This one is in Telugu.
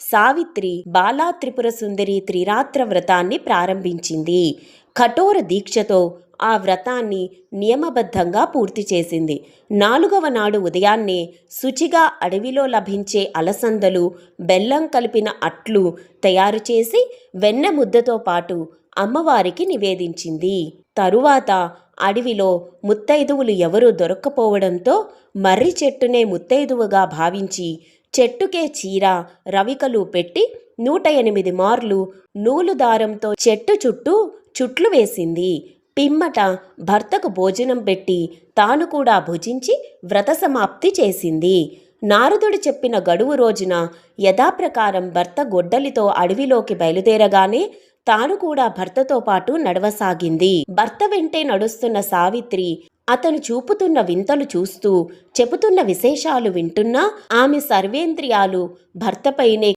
సావిత్రి బాలా త్రిపుర సుందరి త్రిరాత్ర వ్రతాన్ని ప్రారంభించింది. కఠోర దీక్షతో ఆ వ్రతాన్ని నియమబద్ధంగా పూర్తి చేసింది. నాలుగవ నాడు ఉదయాన్నే శుచిగా అడవిలో లభించే అలసందలు బెల్లం కలిపిన అట్లు తయారు చేసి వెన్న ముద్దతో పాటు అమ్మవారికి నివేదించింది. తరువాత అడవిలో ముత్తైదువులు ఎవరూ దొరక్కపోవడంతో మర్రి చెట్టునే ముత్తైదువుగా భావించి చెట్టుకే చీర రవికలు పెట్టి నూట ఎనిమిది మార్లు నూలు దారంతో చెట్టు చుట్టూ చుట్లు వేసింది. పిమ్మట భర్తకు భోజనం పెట్టి తాను కూడా భుజించి వ్రత సమాప్తి చేసింది. నారదుడు చెప్పిన గడువు రోజున యథాప్రకారం భర్త గొడ్డలితో అడవిలోకి బయలుదేరగానే తాను కూడా భర్తతో పాటు నడవసాగింది. భర్త వెంటే నడుస్తున్న సావిత్రి అతను చూపుతున్న వింతలు చూస్తూ చెబుతున్న విశేషాలు వింటున్నా ఆమె సర్వేంద్రియాలు భర్తపైనే